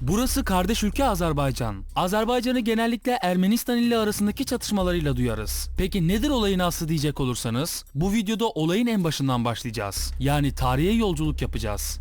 Burası kardeş ülke Azerbaycan. Azerbaycan'ı genellikle Ermenistan ile arasındaki çatışmalarıyla duyarız. Peki nedir olayın aslı diyecek olursanız, bu videoda olayın en başından başlayacağız. Yani tarihe yolculuk yapacağız.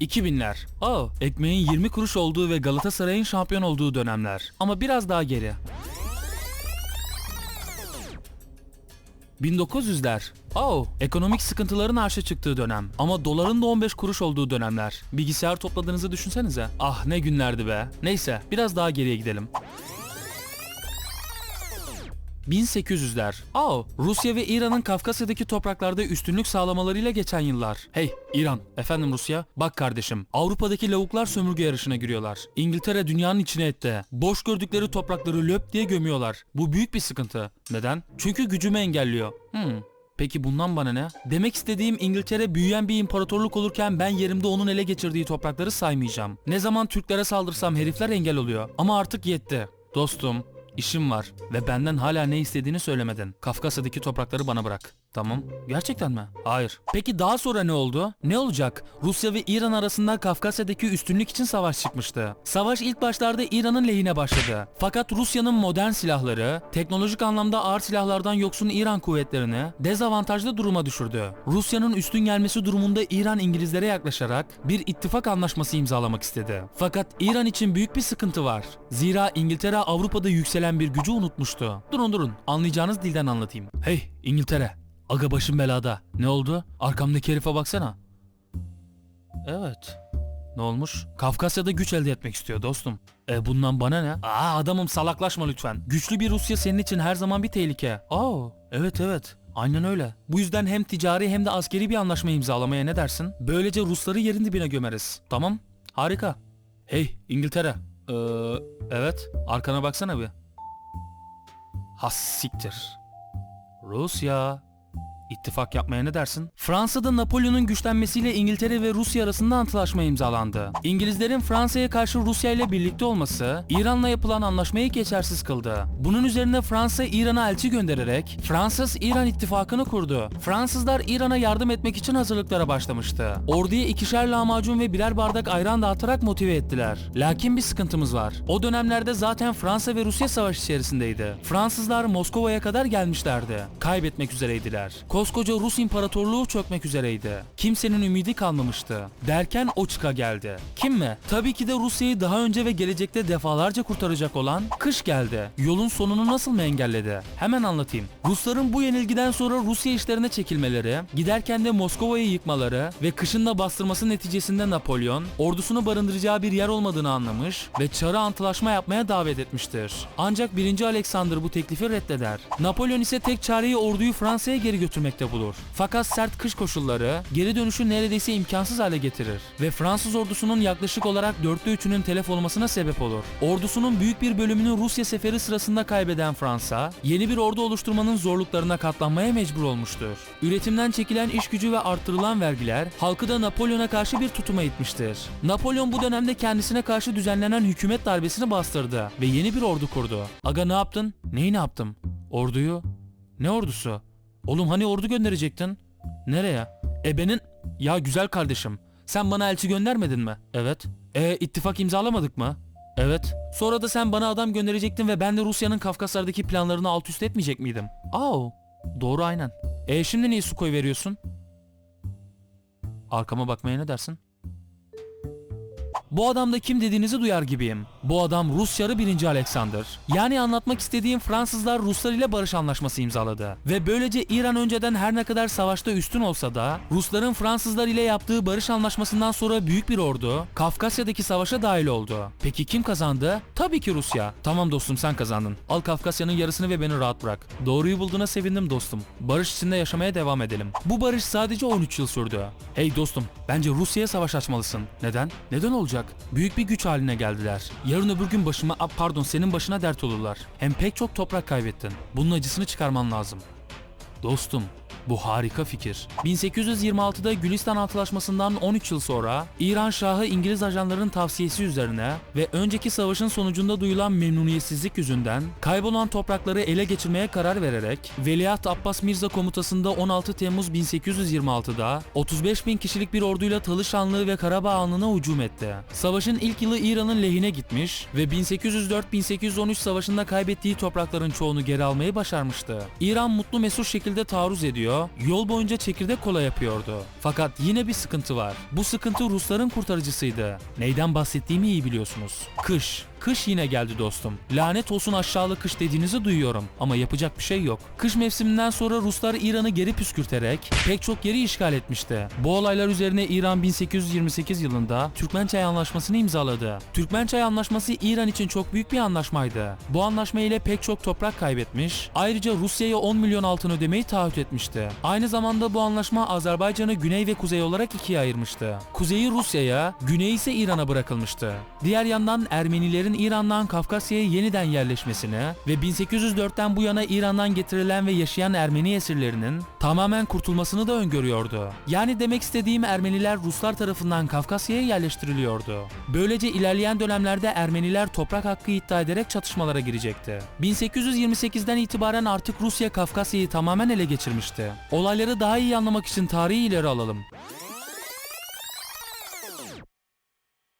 2000'ler. Aa, ekmeğin 20 kuruş olduğu ve Galatasaray'ın şampiyon olduğu dönemler. Ama biraz daha geri. 1900'ler. Oh, ekonomik sıkıntıların arşa çıktığı dönem. Ama doların da 15 kuruş olduğu dönemler. Bilgisayar topladığınızı düşünsenize. Ah ne günlerdi be. Neyse, biraz daha geriye gidelim. 1800'ler. Oh, Rusya ve İran'ın Kafkasya'daki topraklarda üstünlük sağlamalarıyla geçen yıllar. Hey İran, efendim Rusya. Bak kardeşim, Avrupa'daki lavuklar sömürge yarışına giriyorlar. İngiltere dünyanın içine etti. Boş gördükleri toprakları löp diye gömüyorlar. Bu büyük bir sıkıntı. Neden? Çünkü gücümü engelliyor. Hmm. Peki bundan bana ne? Demek istediğim İngiltere büyüyen bir imparatorluk olurken ben yerimde onun ele geçirdiği toprakları saymayacağım. Ne zaman Türklere saldırsam herifler engel oluyor. Ama artık yetti. Dostum, işim var ve benden hala ne istediğini söylemedin. Kafkasya'daki toprakları bana bırak. Tamam. Gerçekten mi? Hayır. Peki daha sonra ne oldu? Ne olacak? Rusya ve İran arasında Kafkasya'daki üstünlük için savaş çıkmıştı. Savaş ilk başlarda İran'ın lehine başladı. Fakat Rusya'nın modern silahları, teknolojik anlamda ağır silahlardan yoksun İran kuvvetlerini dezavantajlı duruma düşürdü. Rusya'nın üstün gelmesi durumunda İran İngilizlere yaklaşarak bir ittifak anlaşması imzalamak istedi. Fakat İran için büyük bir sıkıntı var. Zira İngiltere Avrupa'da yükselen bir gücü unutmuştu. Durun durun, anlayacağınız dilden anlatayım. Hey İngiltere, Aga başım belada. Ne oldu? Arkamdaki herife baksana. Evet. Ne olmuş? Kafkasya'da güç elde etmek istiyor dostum. E bundan bana ne? Aa adamım salaklaşma lütfen. Güçlü bir Rusya senin için her zaman bir tehlike. Aa evet evet. Aynen öyle. Bu yüzden hem ticari hem de askeri bir anlaşma imzalamaya ne dersin? Böylece Rusları yerin dibine gömeriz. Tamam. Harika. Hey İngiltere. Ee, evet. Arkana baksana bir. Has siktir. Rusya. İttifak yapmaya ne dersin? Fransa'da Napolyon'un güçlenmesiyle İngiltere ve Rusya arasında antlaşma imzalandı. İngilizlerin Fransa'ya karşı Rusya ile birlikte olması İran'la yapılan anlaşmayı geçersiz kıldı. Bunun üzerine Fransa İran'a elçi göndererek Fransız-İran ittifakını kurdu. Fransızlar İran'a yardım etmek için hazırlıklara başlamıştı. Orduya ikişer lahmacun ve birer bardak ayran dağıtarak motive ettiler. Lakin bir sıkıntımız var. O dönemlerde zaten Fransa ve Rusya savaş içerisindeydi. Fransızlar Moskova'ya kadar gelmişlerdi. Kaybetmek üzereydiler. Koskoca Rus İmparatorluğu çökmek üzereydi. Kimsenin ümidi kalmamıştı. Derken o çıka geldi. Kim mi? Tabii ki de Rusya'yı daha önce ve gelecekte defalarca kurtaracak olan kış geldi. Yolun sonunu nasıl mı engelledi? Hemen anlatayım. Rusların bu yenilgiden sonra Rusya işlerine çekilmeleri, giderken de Moskova'yı yıkmaları ve kışın da bastırması neticesinde Napolyon, ordusunu barındıracağı bir yer olmadığını anlamış ve Çar'ı antlaşma yapmaya davet etmiştir. Ancak 1. Alexander bu teklifi reddeder. Napolyon ise tek çareyi orduyu Fransa'ya geri götürmekte bulur. Fakat sert kış koşulları geri dönüşü neredeyse imkansız hale getirir ve Fransız ordusunun yaklaşık olarak dörtte üçünün telef olmasına sebep olur. Ordusunun büyük bir bölümünü Rusya seferi sırasında kaybeden Fransa, yeni bir ordu oluşturmanın zorluklarına katlanmaya mecbur olmuştur. Üretimden çekilen iş gücü ve arttırılan vergiler halkı da Napolyon'a karşı bir tutuma itmiştir. Napolyon bu dönemde kendisine karşı düzenlenen hükümet darbesini bastırdı ve yeni bir ordu kurdu. Aga ne yaptın? Neyi ne yaptım? Orduyu? Ne ordusu? Oğlum hani ordu gönderecektin? Nereye? Ebenin... Ya güzel kardeşim. Sen bana elçi göndermedin mi? Evet. E ittifak imzalamadık mı? Evet. Sonra da sen bana adam gönderecektin ve ben de Rusya'nın Kafkaslardaki planlarını alt üst etmeyecek miydim? Aa, doğru aynen. E şimdi niye su koy veriyorsun? Arkama bakmaya ne dersin? Bu adam da kim dediğinizi duyar gibiyim. Bu adam Rusyalı 1. Alexander. Yani anlatmak istediğim Fransızlar Ruslar ile barış anlaşması imzaladı. Ve böylece İran önceden her ne kadar savaşta üstün olsa da Rusların Fransızlar ile yaptığı barış anlaşmasından sonra büyük bir ordu Kafkasya'daki savaşa dahil oldu. Peki kim kazandı? Tabii ki Rusya. Tamam dostum sen kazandın. Al Kafkasya'nın yarısını ve beni rahat bırak. Doğruyu bulduğuna sevindim dostum. Barış içinde yaşamaya devam edelim. Bu barış sadece 13 yıl sürdü. Hey dostum, bence Rusya'ya savaş açmalısın. Neden? Neden olacak? Büyük bir güç haline geldiler. Yarın öbür gün başıma, a, pardon senin başına dert olurlar. Hem pek çok toprak kaybettin. Bunun acısını çıkarman lazım. Dostum, Bu harika fikir. 1826'da Gülistan Antlaşması'ndan 13 yıl sonra İran Şahı İngiliz ajanların tavsiyesi üzerine ve önceki savaşın sonucunda duyulan memnuniyetsizlik yüzünden kaybolan toprakları ele geçirmeye karar vererek Veliaht Abbas Mirza komutasında 16 Temmuz 1826'da 35 bin kişilik bir orduyla Talışanlı ve Karabağ Hanı'na hücum etti. Savaşın ilk yılı İran'ın lehine gitmiş ve 1804-1813 savaşında kaybettiği toprakların çoğunu geri almayı başarmıştı. İran mutlu mesut şekilde taarruz ediyor, yol boyunca çekirdek kola yapıyordu. Fakat yine bir sıkıntı var. Bu sıkıntı Rusların kurtarıcısıydı. Neyden bahsettiğimi iyi biliyorsunuz. Kış. Kış yine geldi dostum. Lanet olsun aşağılık kış dediğinizi duyuyorum ama yapacak bir şey yok. Kış mevsiminden sonra Ruslar İran'ı geri püskürterek pek çok yeri işgal etmişti. Bu olaylar üzerine İran 1828 yılında Türkmençay Anlaşması'nı imzaladı. Türkmençay Anlaşması İran için çok büyük bir anlaşmaydı. Bu anlaşma ile pek çok toprak kaybetmiş, ayrıca Rusya'ya 10 milyon altın ödemeyi taahhüt etmişti. Aynı zamanda bu anlaşma Azerbaycan'ı güney ve kuzey olarak ikiye ayırmıştı. Kuzeyi Rusya'ya, güneyi ise İran'a bırakılmıştı. Diğer yandan Ermenilerin İran'dan Kafkasya'ya yeniden yerleşmesini ve 1804'ten bu yana İran'dan getirilen ve yaşayan Ermeni esirlerinin tamamen kurtulmasını da öngörüyordu. Yani demek istediğim Ermeniler Ruslar tarafından Kafkasya'ya yerleştiriliyordu. Böylece ilerleyen dönemlerde Ermeniler toprak hakkı iddia ederek çatışmalara girecekti. 1828'den itibaren artık Rusya Kafkasya'yı tamamen ele geçirmişti. Olayları daha iyi anlamak için tarihi ileri alalım.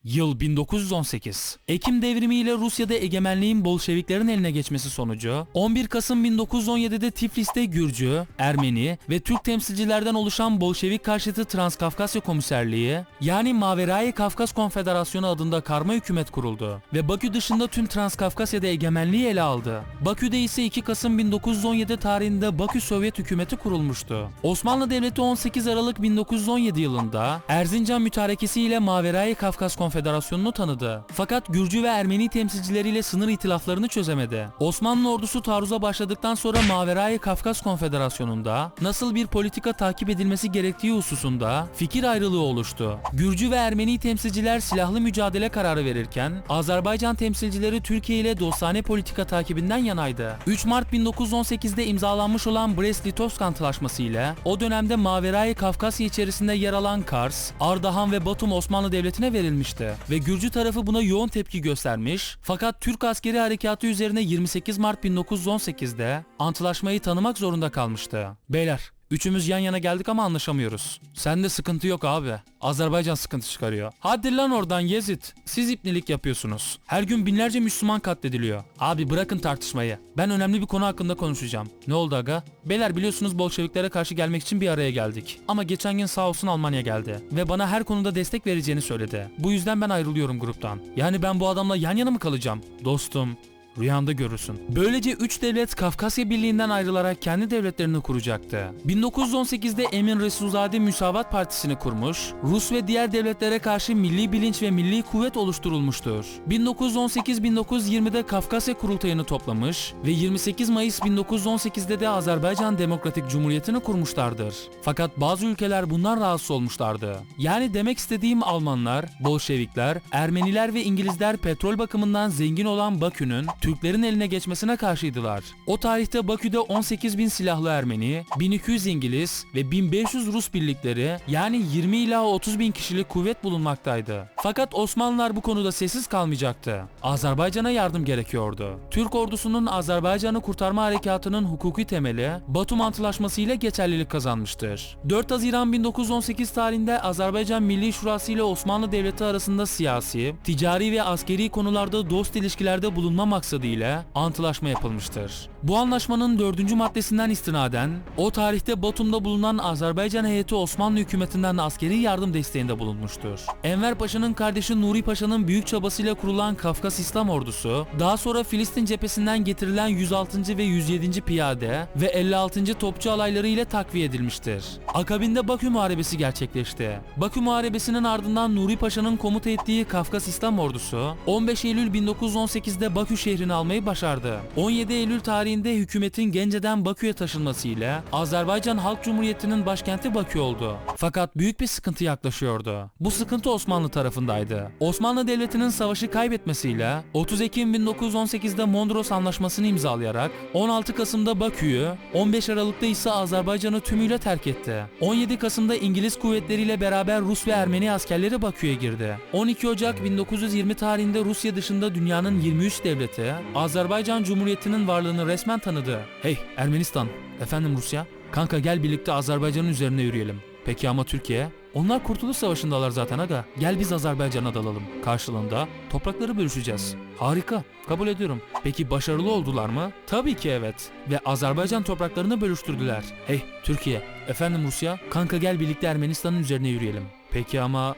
Yıl 1918. Ekim devrimi ile Rusya'da egemenliğin Bolşeviklerin eline geçmesi sonucu 11 Kasım 1917'de Tiflis'te Gürcü, Ermeni ve Türk temsilcilerden oluşan Bolşevik karşıtı Transkafkasya Komiserliği yani Maverayı Kafkas Konfederasyonu adında karma hükümet kuruldu ve Bakü dışında tüm Transkafkasya'da egemenliği ele aldı. Bakü'de ise 2 Kasım 1917 tarihinde Bakü Sovyet hükümeti kurulmuştu. Osmanlı Devleti 18 Aralık 1917 yılında Erzincan mütarekesi ile Maverayı Kafkas Konfederasyonu'nu tanıdı. Fakat Gürcü ve Ermeni temsilcileriyle sınır itilaflarını çözemedi. Osmanlı ordusu taarruza başladıktan sonra Maverayı Kafkas Konfederasyonu'nda nasıl bir politika takip edilmesi gerektiği hususunda fikir ayrılığı oluştu. Gürcü ve Ermeni temsilciler silahlı mücadele kararı verirken Azerbaycan temsilcileri Türkiye ile dostane politika takibinden yanaydı. 3 Mart 1918'de imzalanmış olan Brest-Litovsk Antlaşması ile o dönemde Maverayı Kafkasya içerisinde yer alan Kars, Ardahan ve Batum Osmanlı Devleti'ne verilmişti ve Gürcü tarafı buna yoğun tepki göstermiş fakat Türk askeri harekatı üzerine 28 Mart 1918'de antlaşmayı tanımak zorunda kalmıştı. Beyler Üçümüz yan yana geldik ama anlaşamıyoruz. Sende sıkıntı yok abi. Azerbaycan sıkıntı çıkarıyor. Hadi lan oradan Yezid. Siz ipnelik yapıyorsunuz. Her gün binlerce Müslüman katlediliyor. Abi bırakın tartışmayı. Ben önemli bir konu hakkında konuşacağım. Ne oldu aga? Beyler biliyorsunuz Bolşeviklere karşı gelmek için bir araya geldik. Ama geçen gün sağ olsun Almanya geldi. Ve bana her konuda destek vereceğini söyledi. Bu yüzden ben ayrılıyorum gruptan. Yani ben bu adamla yan yana mı kalacağım? Dostum, Rüyanda görürsün. Böylece üç devlet Kafkasya Birliği'nden ayrılarak kendi devletlerini kuracaktı. 1918'de Emin Resulzade Müsavat Partisi'ni kurmuş, Rus ve diğer devletlere karşı milli bilinç ve milli kuvvet oluşturulmuştur. 1918-1920'de Kafkasya Kurultayı'nı toplamış ve 28 Mayıs 1918'de de Azerbaycan Demokratik Cumhuriyeti'ni kurmuşlardır. Fakat bazı ülkeler bundan rahatsız olmuşlardı. Yani demek istediğim Almanlar, Bolşevikler, Ermeniler ve İngilizler petrol bakımından zengin olan Bakü'nün Türklerin eline geçmesine karşıydılar. O tarihte Bakü'de 18 bin silahlı Ermeni, 1200 İngiliz ve 1500 Rus birlikleri yani 20 ila 30 bin kişilik kuvvet bulunmaktaydı. Fakat Osmanlılar bu konuda sessiz kalmayacaktı. Azerbaycan'a yardım gerekiyordu. Türk ordusunun Azerbaycan'ı kurtarma harekatının hukuki temeli Batum Antlaşması ile geçerlilik kazanmıştır. 4 Haziran 1918 tarihinde Azerbaycan Milli Şurası ile Osmanlı Devleti arasında siyasi, ticari ve askeri konularda dost ilişkilerde bulunma maksadıyla antlaşma yapılmıştır. Bu anlaşmanın dördüncü maddesinden istinaden o tarihte Batum'da bulunan Azerbaycan heyeti Osmanlı hükümetinden askeri yardım desteğinde bulunmuştur. Enver Paşa'nın kardeşi Nuri Paşa'nın büyük çabasıyla kurulan Kafkas İslam Ordusu, daha sonra Filistin cephesinden getirilen 106. ve 107. Piyade ve 56. Topçu alayları ile takviye edilmiştir. Akabinde Bakü Muharebesi gerçekleşti. Bakü Muharebesi'nin ardından Nuri Paşa'nın komuta ettiği Kafkas İslam Ordusu 15 Eylül 1918'de Bakü şehrini almayı başardı. 17 Eylül tarihinde tarihinde hükümetin Gence'den Bakü'ye taşınmasıyla Azerbaycan Halk Cumhuriyeti'nin başkenti Bakü oldu. Fakat büyük bir sıkıntı yaklaşıyordu. Bu sıkıntı Osmanlı tarafındaydı. Osmanlı Devleti'nin savaşı kaybetmesiyle 30 Ekim 1918'de Mondros Anlaşması'nı imzalayarak 16 Kasım'da Bakü'yü, 15 Aralık'ta ise Azerbaycan'ı tümüyle terk etti. 17 Kasım'da İngiliz kuvvetleriyle beraber Rus ve Ermeni askerleri Bakü'ye girdi. 12 Ocak 1920 tarihinde Rusya dışında dünyanın 23 devleti Azerbaycan Cumhuriyeti'nin varlığını resmen tanıdı. Hey Ermenistan, efendim Rusya, kanka gel birlikte Azerbaycan'ın üzerine yürüyelim. Peki ama Türkiye? Onlar Kurtuluş Savaşı'ndalar zaten aga. Gel biz Azerbaycan'a dalalım. Karşılığında toprakları bölüşeceğiz. Harika. Kabul ediyorum. Peki başarılı oldular mı? Tabii ki evet. Ve Azerbaycan topraklarını bölüştürdüler. Hey Türkiye. Efendim Rusya. Kanka gel birlikte Ermenistan'ın üzerine yürüyelim. Peki ama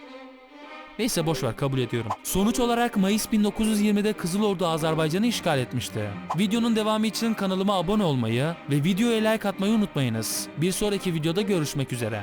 Neyse boş ver kabul ediyorum. Sonuç olarak Mayıs 1920'de Kızıl Ordu Azerbaycan'ı işgal etmişti. Videonun devamı için kanalıma abone olmayı ve videoya like atmayı unutmayınız. Bir sonraki videoda görüşmek üzere.